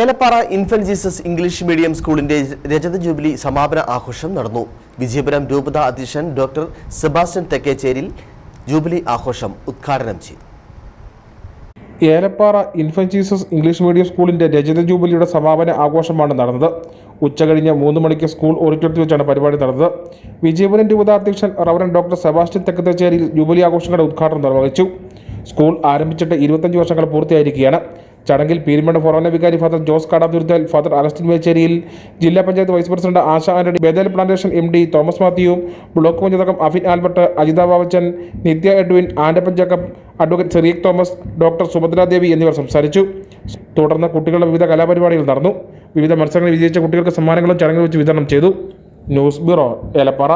Elappara infant Jesus English medium സ്കൂളിന്റെ രജത jubilee സമാപന ആഘോഷം നടന്നു. വിജയപുരം രൂപത അധ്യക്ഷൻ ഡോക്ടർ സെബാസ്റ്റ്യൻ തെക്കേച്ചേരിൽ ജൂബിലി ആഘോഷം ഉദ്ഘാടനം ചെയ്തു. Elappara infant Jesus English medium സ്കൂളിന്റെ രജത ജൂബിലിയുടെ സമാപന ആഘോഷമാണ് നടന്നത്. ഉച്ചകഴിഞ്ഞ് മൂന്ന് മണിക്ക് സ്കൂൾ ഓഡിറ്റോറിയത്തിൽ വെച്ചാണ് പരിപാടി നടന്നത്. വിജയപുരം രൂപത അധ്യക്ഷൻ റവറൻ ഡോക്ടർ സെബാസ്റ്റ്യൻ തെക്കത്തേച്ചേരിയിൽ ജൂബിലി ആഘോഷങ്ങളുടെ ഉദ്ഘാടനം നിർവഹിച്ചു. സ്കൂൾ ആരംഭിച്ചിട്ട് ഇരുപത്തഞ്ച് വർഷങ്ങൾ പൂർത്തിയായിരിക്കുകയാണ്. ചടങ്ങിൽ പീരുമേട് ഫൊറോന വികാരി father Jose Kadathuruthel father Augustine മേച്ചേരിയിൽ ജില്ലാ panchayat vice president Asha Antony Bethel plantation M D Thomas Mathew block panchayat Afin Albert Ajitha Babachan Nithya Edwin Andappan Jacob advocate Cyriac Thomas doctor Subhadradevi എന്നിവർ സംസാരിച്ചു. തുടർന്ന് കുട്ടികളുടെ വിവിധ കലാപരിപാടികൾ നടന്നു. വിവിധ മത്സരങ്ങളിൽ വിജയിച്ച കുട്ടികൾക്ക് സമ്മാനങ്ങളും ചടങ്ങിൽ വെച്ച് വിതരണം ചെയ്തു. News bureau Elappara.